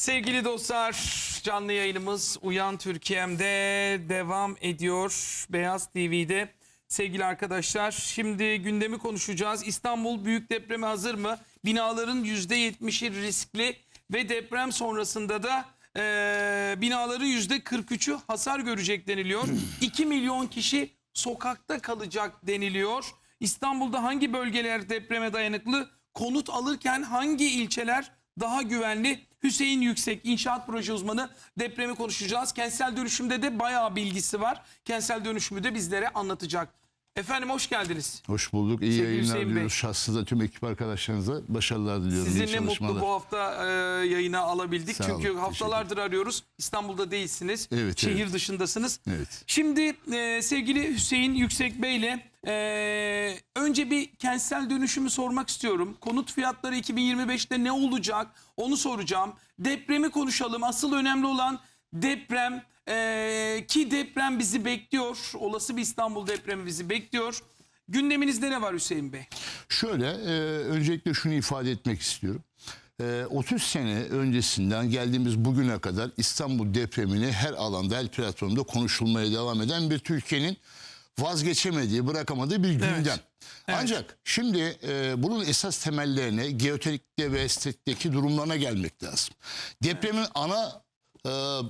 Sevgili dostlar, canlı yayınımız Uyan Türkiye'mde devam ediyor. Beyaz TV'de. Sevgili arkadaşlar, şimdi gündemi konuşacağız. İstanbul büyük depreme hazır mı? Binaların %70'i riskli ve deprem sonrasında da eee binaların %43'ü hasar görecek deniliyor. 2 milyon kişi sokakta kalacak deniliyor. İstanbul'da hangi bölgeler depreme dayanıklı? Konut alırken hangi ilçeler daha güvenli? Hüseyin Yüksek inşaat proje uzmanı depremi konuşacağız. Kentsel dönüşümde de bayağı bilgisi var. Kentsel dönüşümü de bizlere anlatacak. Efendim hoş geldiniz. Hoş bulduk. İyi Sevgili yayınlar Hüseyin diliyoruz. Şahsı da tüm ekip arkadaşlarınıza başarılar diliyorum. Sizi İyi ne mutlu bu hafta e, yayına alabildik. Sağ Çünkü olun, haftalardır arıyoruz. İstanbul'da değilsiniz. Evet, Şehir evet. dışındasınız. Evet. Şimdi e, sevgili Hüseyin Yüksek Bey ile e, önce bir kentsel dönüşümü sormak istiyorum. Konut fiyatları 2025'te ne olacak onu soracağım. Depremi konuşalım. Asıl önemli olan deprem e, ki deprem bizi bekliyor. Olası bir İstanbul depremi bizi bekliyor. Gündeminizde ne var Hüseyin Bey? Şöyle e, öncelikle şunu ifade etmek istiyorum. E, 30 sene öncesinden geldiğimiz bugüne kadar İstanbul depremini her alanda, her platformda konuşulmaya devam eden bir Türkiye'nin vazgeçemediği, bırakamadığı bir gündem. Ancak şimdi e, bunun esas temellerine geoteknikte ve estetikteki durumlarına gelmek lazım. Depremin ana e,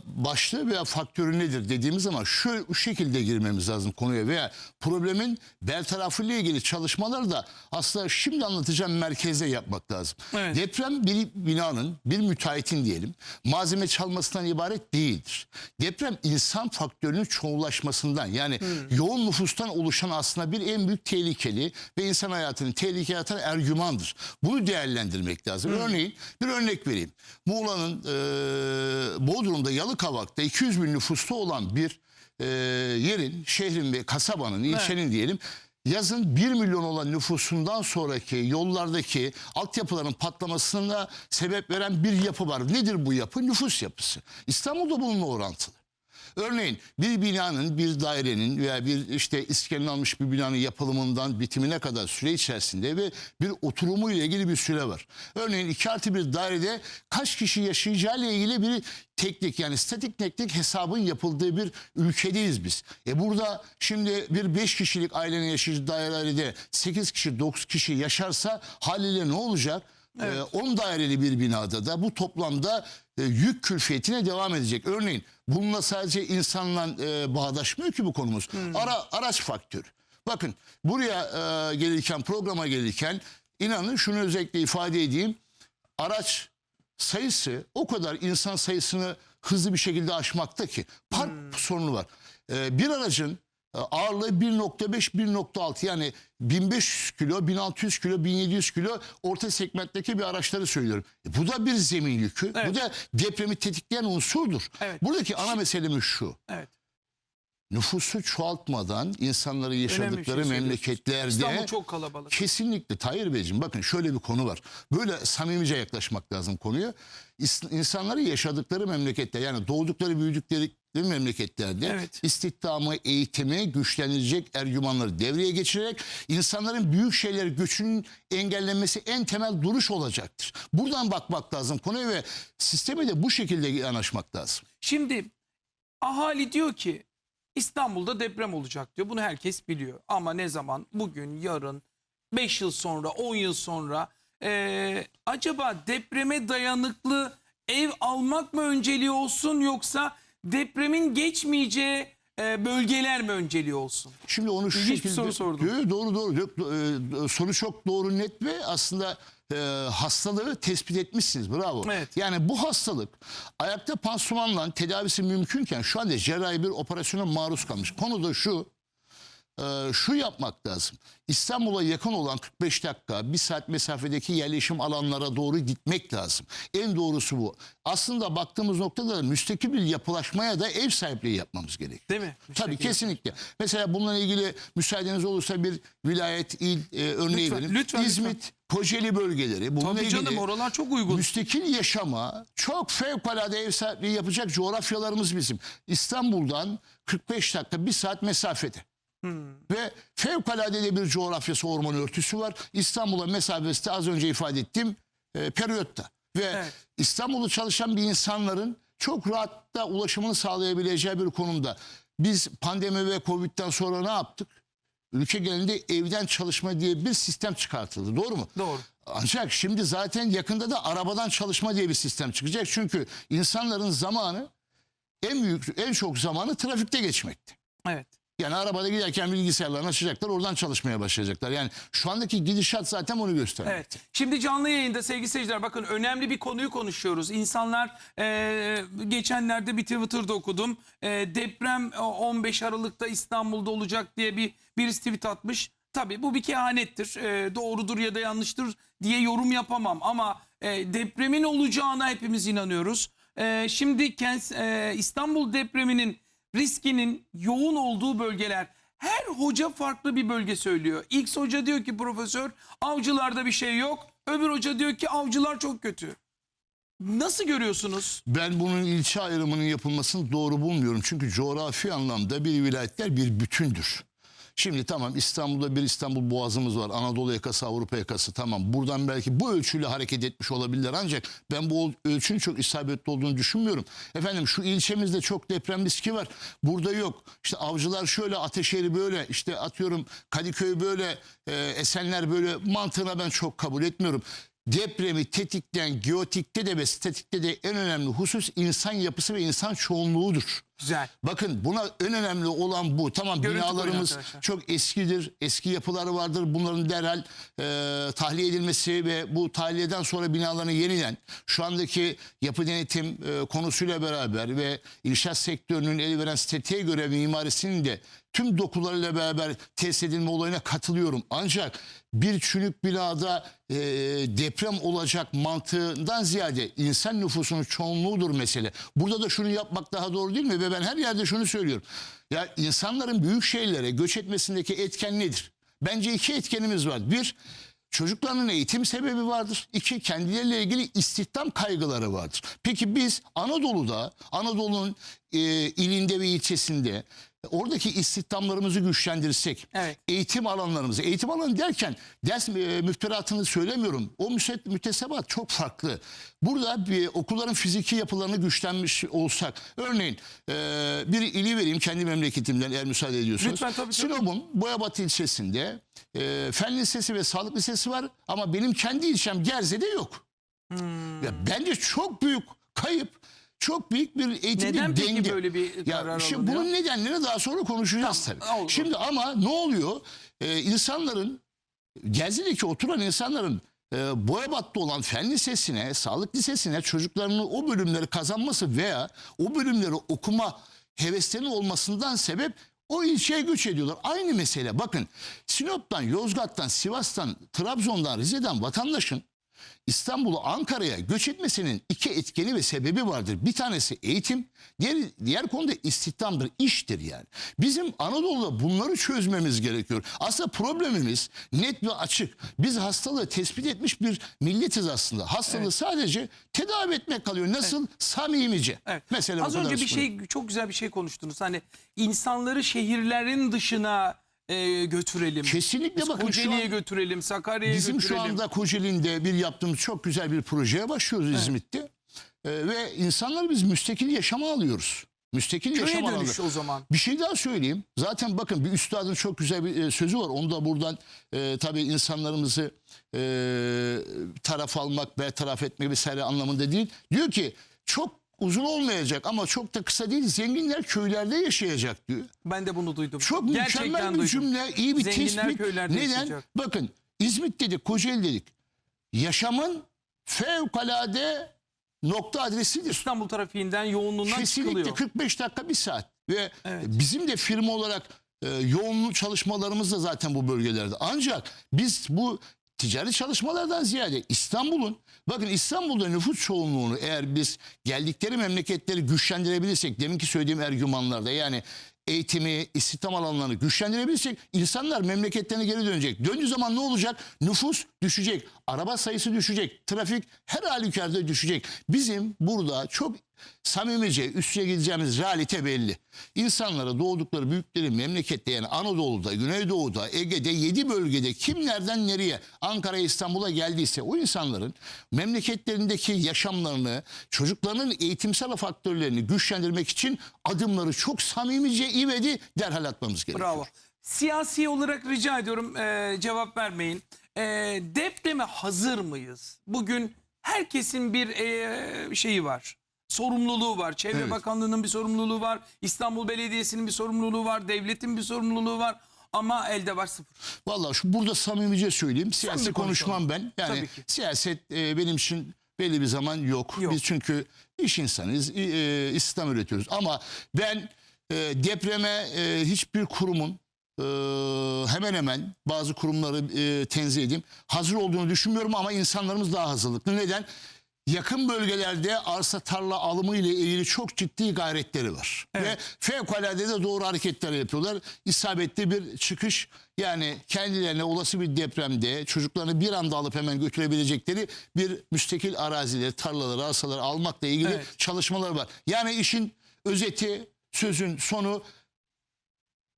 başlığı veya faktörü nedir dediğimiz zaman şu, şu şekilde girmemiz lazım konuya veya problemin bertarafıyla ilgili çalışmaları da aslında şimdi anlatacağım merkezde yapmak lazım. Evet. Deprem bir binanın, bir müteahhitin diyelim malzeme çalmasından ibaret değildir. Deprem insan faktörünün çoğulaşmasından yani yoğun nüfustan oluşan aslında bir en büyük tehlikeli ve insan hayatını tehlikeye atan ergümandır. Bunu değerlendirmek lazım. Örneğin bir örnek vereyim. Muğla'nın e, Bodrum'da Yalıkavak'ta 200 bin nüfusta olan bir e, yerin, şehrin ve kasabanın, ilçenin diyelim yazın 1 milyon olan nüfusundan sonraki yollardaki altyapıların patlamasına sebep veren bir yapı var. Nedir bu yapı? Nüfus yapısı. İstanbul'da bununla orantılı. Örneğin bir binanın, bir dairenin veya bir işte iskenin almış bir binanın yapılımından bitimine kadar süre içerisinde ve bir oturumu ile ilgili bir süre var. Örneğin 2 artı bir dairede kaç kişi yaşayacağı ile ilgili bir teknik yani statik teknik hesabın yapıldığı bir ülkedeyiz biz. E burada şimdi bir 5 kişilik ailenin yaşayacağı dairede 8 kişi 9 kişi yaşarsa haliyle ne olacak? Ee, 10 daireli bir binada da bu toplamda e, yük külfiyetine devam edecek. Örneğin bununla sadece insanla e, bağdaşmıyor ki bu konumuz. Ara, araç faktörü. Bakın buraya e, gelirken programa gelirken inanın şunu özellikle ifade edeyim. Araç sayısı o kadar insan sayısını hızlı bir şekilde aşmakta ki park sorunu var. E, bir aracın ağırlığı 1.5-1.6 yani 1500 kilo, 1600 kilo, 1700 kilo orta segmentteki bir araçları söylüyorum. E, bu da bir zemin yükü. Evet. Bu da depremi tetikleyen unsurdur. Evet. Buradaki ana meselemiz şu. Evet. Nüfusu çoğaltmadan insanları yaşadıkları söylüyorsunuz. memleketlerde İstanbul çok kalabalık. Kesinlikle Tayyip Beyciğim bakın şöyle bir konu var. Böyle samimice yaklaşmak lazım konuya. İnsanları yaşadıkları memlekette yani doğdukları büyüdükleri memleketlerde Evet. istihdamı, eğitimi güçlendirecek ergümanları devreye geçirerek insanların büyük şeyler göçünün engellenmesi en temel duruş olacaktır. Buradan bakmak lazım konuya ve sisteme de bu şekilde yanaşmak lazım. Şimdi ahali diyor ki İstanbul'da deprem olacak diyor. Bunu herkes biliyor. Ama ne zaman? Bugün, yarın, 5 yıl sonra, 10 yıl sonra ee, acaba depreme dayanıklı ev almak mı önceliği olsun yoksa depremin geçmeyeceği e, bölgeler mi önceliği olsun? Şimdi onu şu İlginç bir şekilde... soru sordum. Doğru doğru. E, soru çok doğru net ve aslında e, hastalığı tespit etmişsiniz. Bravo. Evet. Yani bu hastalık ayakta pansumanla tedavisi mümkünken şu anda cerrahi bir operasyona maruz kalmış. Konu da şu. E, şu yapmak lazım. İstanbul'a yakın olan 45 dakika, bir saat mesafedeki yerleşim alanlara doğru gitmek lazım. En doğrusu bu. Aslında baktığımız noktada da müstakil bir yapılaşmaya da ev sahipliği yapmamız gerekiyor. Değil mi? Tabii Müstakil. kesinlikle. Mesela bununla ilgili müsaadeniz olursa bir vilayet, il e, örneği Lütfen, vereyim. lütfen, İzmit, Kocaeli bölgeleri. Bununla Tabii canım oralar çok uygun. müstakil yaşama çok fevkalade ev sahipliği yapacak coğrafyalarımız bizim. İstanbul'dan 45 dakika, bir saat mesafede. Hmm. Ve fevkalade de bir coğrafyası orman örtüsü var. İstanbul'a mesafesi de az önce ifade ettiğim e, periyotta. Ve Evet. İstanbul'da çalışan bir insanların çok rahatla ulaşımını sağlayabileceği bir konumda. Biz pandemi ve Covid'den sonra ne yaptık? Ülke genelinde evden çalışma diye bir sistem çıkartıldı. Doğru mu? Doğru. Ancak şimdi zaten yakında da arabadan çalışma diye bir sistem çıkacak. Çünkü insanların zamanı en büyük en çok zamanı trafikte geçmekti. Evet. Yani arabada giderken bilgisayarlarını açacaklar oradan çalışmaya başlayacaklar. Yani şu andaki gidişat zaten onu gösteriyor. Evet. Şimdi canlı yayında sevgili seyirciler bakın önemli bir konuyu konuşuyoruz. İnsanlar e, geçenlerde bir Twitter'da okudum. E, deprem e, 15 Aralık'ta İstanbul'da olacak diye bir birisi tweet atmış. Tabii bu bir kehanettir. E, doğrudur ya da yanlıştır diye yorum yapamam ama e, depremin olacağına hepimiz inanıyoruz. E, şimdi kent- e, İstanbul depreminin riskinin yoğun olduğu bölgeler her hoca farklı bir bölge söylüyor. X hoca diyor ki profesör avcılarda bir şey yok. Öbür hoca diyor ki avcılar çok kötü. Nasıl görüyorsunuz? Ben bunun ilçe ayrımının yapılmasını doğru bulmuyorum. Çünkü coğrafi anlamda bir vilayetler bir bütündür. Şimdi tamam İstanbul'da bir İstanbul Boğazımız var. Anadolu yakası, Avrupa yakası tamam. Buradan belki bu ölçüyle hareket etmiş olabilirler. Ancak ben bu ölçünün çok isabetli olduğunu düşünmüyorum. Efendim şu ilçemizde çok deprem riski var. Burada yok. İşte avcılar şöyle, Ateşehir böyle, işte atıyorum Kadıköy böyle, e, Esenler böyle mantığına ben çok kabul etmiyorum. Depremi tetikleyen geotikte de ve statikte de en önemli husus insan yapısı ve insan çoğunluğudur. Güzel. Bakın buna en önemli olan bu. Tamam Görüntü binalarımız çok eskidir. Eski yapıları vardır. Bunların derhal e, tahliye edilmesi ve bu tahliyeden sonra binaların yeniden şu andaki yapı denetim e, konusuyla beraber ve inşaat sektörünün el veren statiğe göre mimarisinin de tüm dokularıyla beraber test edilme olayına katılıyorum. Ancak bir çürük binada e, deprem olacak mantığından ziyade insan nüfusunun çoğunluğudur mesele. Burada da şunu yapmak daha doğru değil mi? Ve ben her yerde şunu söylüyorum. Ya insanların büyük şehirlere göç etmesindeki etken nedir? Bence iki etkenimiz var. Bir, çocukların eğitim sebebi vardır. İki, kendileriyle ilgili istihdam kaygıları vardır. Peki biz Anadolu'da, Anadolu'nun e, ilinde ve ilçesinde oradaki istihdamlarımızı güçlendirirsek, Evet. eğitim alanlarımızı, eğitim alanı derken ders e, müfteratını söylemiyorum. O mütesebat çok farklı. Burada bir okulların fiziki yapılarını güçlenmiş olsak, örneğin e, bir ili vereyim kendi memleketimden eğer müsaade ediyorsunuz. Lütfen, tabii. Sinop'un Boyabatı ilçesinde e, fen lisesi ve sağlık lisesi var ama benim kendi ilçem Gerze'de yok. Hmm. Ya bence çok büyük kayıp. Çok büyük bir eğitimde Neden peki denge. böyle bir ya, karar şimdi alınıyor? Bunun nedenlerini daha sonra konuşacağız Tamam, tabii. olur. Şimdi ama ne oluyor? Ee, insanların Gerze'deki oturan insanların e, Boyabat'ta olan fen lisesine, sağlık lisesine çocuklarının o bölümleri kazanması veya o bölümleri okuma heveslerinin olmasından sebep o ilçeye göç ediyorlar. Aynı mesele. Bakın Sinop'tan, Yozgat'tan, Sivas'tan, Trabzon'dan, Rize'den vatandaşın İstanbul'u Ankara'ya göç etmesinin iki etkeni ve sebebi vardır. Bir tanesi eğitim, diğer, diğer konuda istihdamdır, iştir yani. Bizim Anadolu'da bunları çözmemiz gerekiyor. Aslında problemimiz net ve açık. Biz hastalığı tespit etmiş bir milletiz aslında. Hastalığı sadece tedavi etmek kalıyor. Nasıl? Samimice. Evet. Mesela Az önce bir şey çok güzel bir şey konuştunuz. Hani insanları şehirlerin dışına e, götürelim. Kesinlikle Biz bakın şu Kocaeli'ye an- götürelim, Sakarya'ya Bizim şu götürelim. anda Kocaeli'nde bir yaptığımız çok güzel bir projeye başlıyoruz İzmit'te. Ee, ve insanları biz müstakil yaşama alıyoruz. Müstakil Köye yaşam dönüş o zaman. Bir şey daha söyleyeyim. Zaten bakın bir üstadın çok güzel bir e, sözü var. Onu da buradan e, tabii insanlarımızı e, taraf almak ve taraf etmek vesaire anlamında değil. Diyor ki çok uzun olmayacak ama çok da kısa değil. Zenginler köylerde yaşayacak diyor. Ben de bunu duydum. Çok Gerçekten mükemmel bir duydum. cümle, iyi bir Zenginler tespit. köylerde Neden? yaşayacak. Bakın İzmit dedik, Kocaeli dedik. Yaşamın fevkalade nokta adresidir. İstanbul trafiğinden yoğunluğundan Kesinlikle çıkılıyor. 45 dakika bir saat. Ve Evet. bizim de firma olarak e, yoğunluk çalışmalarımız da zaten bu bölgelerde. Ancak biz bu ticari çalışmalardan ziyade İstanbul'un bakın İstanbul'da nüfus çoğunluğunu eğer biz geldikleri memleketleri güçlendirebilirsek deminki söylediğim ergümanlarda yani eğitimi, istihdam alanlarını güçlendirebilirsek insanlar memleketlerine geri dönecek. Döndüğü zaman ne olacak? Nüfus düşecek. Araba sayısı düşecek. Trafik her halükarda düşecek. Bizim burada çok Samimice üstüne gideceğimiz realite belli. İnsanlara doğdukları büyükleri memlekette yani Anadolu'da, Güneydoğu'da, Ege'de 7 bölgede kim nereden nereye Ankara İstanbul'a geldiyse o insanların memleketlerindeki yaşamlarını, çocuklarının eğitimsel faktörlerini güçlendirmek için adımları çok samimice ivedi derhal atmamız gerekiyor. Bravo. Siyasi olarak rica ediyorum e, cevap vermeyin. E, depreme hazır mıyız? Bugün herkesin bir e, şeyi var. Sorumluluğu var. Çevre Evet. Bakanlığı'nın bir sorumluluğu var. İstanbul Belediyesi'nin bir sorumluluğu var. Devletin bir sorumluluğu var. Ama elde var sıfır. Vallahi şu burada samimice söyleyeyim. Siyasi Samimi konuşmam ben. Yani siyaset e, benim için belli bir zaman yok. Yok. Biz çünkü iş insanıyız. E, istihdam üretiyoruz. Ama ben e, depreme e, hiçbir kurumun e, hemen hemen bazı kurumları e, tenzih edeyim. Hazır olduğunu düşünmüyorum ama insanlarımız daha hazırlıklı. Neden? Yakın bölgelerde arsa tarla alımı ile ilgili çok ciddi gayretleri var. Evet. Ve fevkalade de doğru hareketler yapıyorlar. İsabetli bir çıkış yani kendilerine olası bir depremde çocuklarını bir anda alıp hemen götürebilecekleri bir müstakil arazileri, tarlaları, arsaları almakla ilgili Evet. çalışmalar var. Yani işin özeti, sözün sonu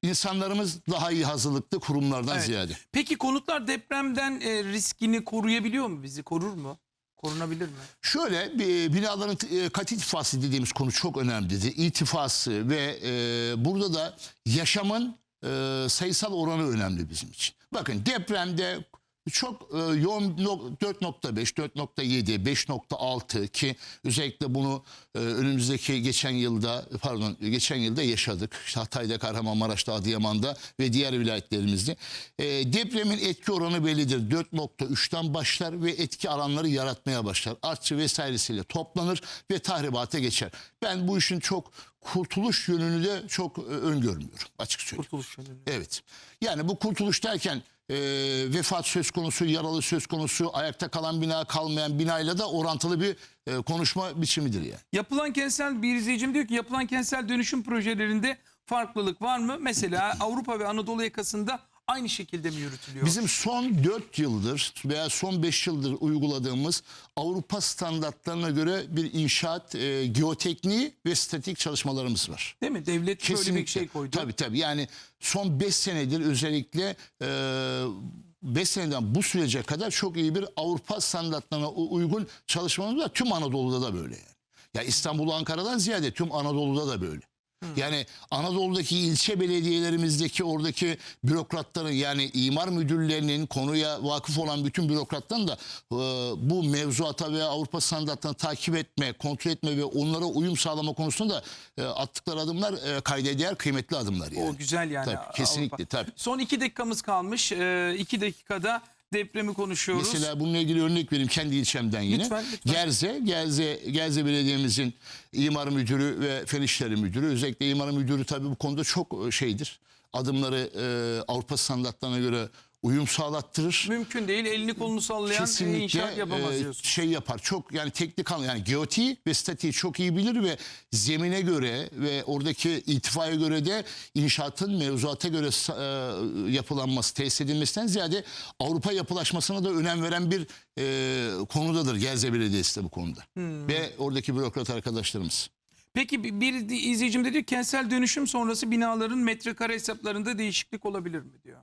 insanlarımız daha iyi hazırlıklı kurumlardan Evet. ziyade. Peki konutlar depremden e, riskini koruyabiliyor mu bizi? Korur mu? Korunabilir mi? Şöyle bir- binaların e, kat irtifası dediğimiz konu çok önemlidir. İrtifası ve e, burada da yaşamın e, sayısal oranı önemli bizim için. Bakın depremde çok e, yoğun no- 4.5, 4.7, 5.6 ki özellikle bunu e, önümüzdeki geçen yılda pardon geçen yılda yaşadık. İşte Hatay'da, Kahramanmaraş'ta, Adıyaman'da ve diğer vilayetlerimizde. E, depremin etki oranı bellidir. 4.3'ten başlar ve etki alanları yaratmaya başlar. Artçı vesairesiyle toplanır ve tahribata geçer. Ben bu işin çok kurtuluş yönünü de çok e, öngörmüyorum açık söyleyeyim. Kurtuluş yönünde. Evet. Yani bu kurtuluş derken e, vefat söz konusu, yaralı söz konusu, ayakta kalan bina, kalmayan binayla da orantılı bir e, konuşma biçimidir yani. Yapılan kentsel bir izleyicim diyor ki yapılan kentsel dönüşüm projelerinde farklılık var mı? Mesela Avrupa ve Anadolu yakasında aynı şekilde mi yürütülüyor? Bizim son 4 yıldır veya son 5 yıldır uyguladığımız Avrupa standartlarına göre bir inşaat e, geotekniği ve statik çalışmalarımız var. Değil mi? Devlet şöyle bir şey koydu. Tabii tabii yani son 5 senedir özellikle 5 seneden bu sürece kadar çok iyi bir Avrupa standartlarına uygun çalışmamız var. Tüm Anadolu'da da böyle yani. Ya İstanbul Ankara'dan ziyade tüm Anadolu'da da böyle. Yani Anadolu'daki ilçe belediyelerimizdeki oradaki bürokratların yani imar müdürlerinin konuya vakıf olan bütün bürokratların da e, bu mevzuata ve Avrupa standartlarını takip etme, kontrol etme ve onlara uyum sağlama konusunda e, attıkları adımlar e, kayda değer kıymetli adımlar yani. O güzel yani. Tabii, kesinlikle, Avrupa. tabii. Son iki dakikamız kalmış. Ee, iki dakikada depremi konuşuyoruz. Mesela bununla ilgili örnek vereyim kendi ilçemden yine. Lütfen, lütfen. Gerze, Gerze, Gerze Belediye'mizin imar müdürü ve fen işleri müdürü özellikle imar müdürü tabii bu konuda çok e, şeydir. Adımları e, Avrupa standartlarına göre uyum sağlattırır. Mümkün değil. Elini kolunu sallayan e, inşaat yapamaz e, şey yapar. Çok yani teknik anlamda yani geotiği ve statiği çok iyi bilir ve zemine göre ve oradaki irtifaya göre de inşaatın mevzuata göre e, yapılanması, tesis edilmesinden ziyade Avrupa yapılaşmasına da önem veren bir e, konudadır Gerze Belediyesi de bu konuda. Hmm. Ve oradaki bürokrat arkadaşlarımız. Peki bir izleyicim de diyor kentsel dönüşüm sonrası binaların metrekare hesaplarında değişiklik olabilir mi diyor.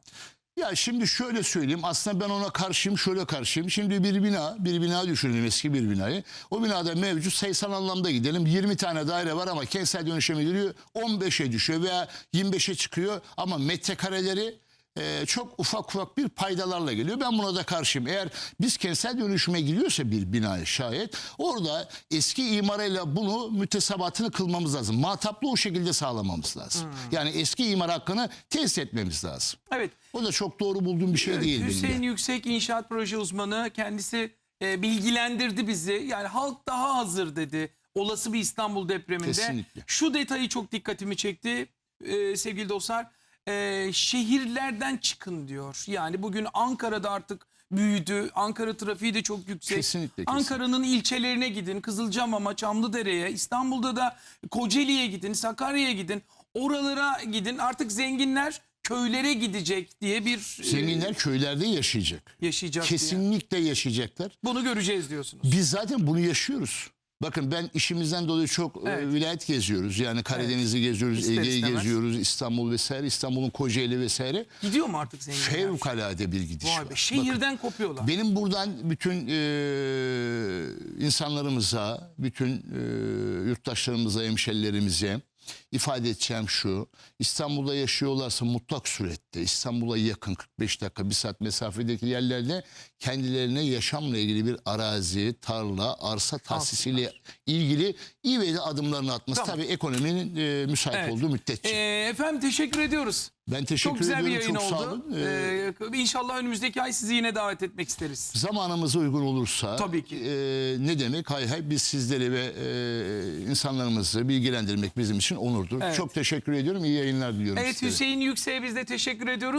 Ya şimdi şöyle söyleyeyim aslında ben ona karşıyım şöyle karşıyım. Şimdi bir bina bir bina düşünelim eski bir binayı. O binada mevcut sayısal anlamda gidelim 20 tane daire var ama kentsel dönüşüme giriyor 15'e düşüyor veya 25'e çıkıyor ama metrekareleri e, çok ufak ufak bir paydalarla geliyor. Ben buna da karşıyım. Eğer biz kentsel dönüşüme giriyorsa bir binaya şayet orada eski imarayla bunu mütesabatını kılmamız lazım. Mataplı o şekilde sağlamamız lazım. Yani eski imar hakkını tesis etmemiz lazım. Evet. O da çok doğru bulduğum bir şey değil benim Hüseyin de. Yüksek inşaat proje uzmanı kendisi e, bilgilendirdi bizi. Yani halk daha hazır dedi. Olası bir İstanbul depreminde. Kesinlikle. Şu detayı çok dikkatimi çekti e, sevgili dostlar. E, şehirlerden çıkın diyor. Yani bugün Ankara'da artık büyüdü. Ankara trafiği de çok yüksek. Kesinlikle, kesinlikle. Ankara'nın ilçelerine gidin. Kızılcamam'a, Çamlıdere'ye, İstanbul'da da Kocaeli'ye gidin, Sakarya'ya gidin. Oralara gidin. Artık zenginler köylere gidecek diye bir e, Zenginler köylerde yaşayacak. yaşayacak diye. Kesinlikle yaşayacaklar. Bunu göreceğiz diyorsunuz. Biz zaten bunu yaşıyoruz. Bakın ben işimizden dolayı çok e, Evet. vilayet geziyoruz. Yani Karadeniz'i geziyoruz, İster Ege'yi istemez. geziyoruz, İstanbul vesaire, İstanbul'un Kocaeli vesaire. Gidiyor mu artık zenginler? Fevkalade bir gidiş Vay var. be, Bakın, şehirden kopuyorlar. benim buradan bütün e, insanlarımıza, bütün e, yurttaşlarımıza, hemşerilerimize ifade edeceğim şu. İstanbul'da yaşıyorlarsa mutlak surette İstanbul'a yakın 45 dakika bir saat mesafedeki yerlerde kendilerine yaşamla ilgili bir arazi, tarla, arsa tahsisiyle ilgili iyi ve adımlarını atması. Tamam. Tabii ekonominin e, müsait Evet. olduğu müddetçe. Ee, efendim teşekkür ediyoruz. Ben teşekkür Çok güzel bir ediyorum. yayın çok oldu. Ee, Ee, inşallah önümüzdeki ay sizi yine davet etmek isteriz. zamanımız uygun olursa Tabii ki. e, ne demek hay hay biz sizleri ve e, insanlarımızı bilgilendirmek bizim için onurdur. Evet. Çok teşekkür ediyorum. İyi yayınlar diliyorum Evet sizlere. Hüseyin Yüksek'e biz de teşekkür ediyoruz.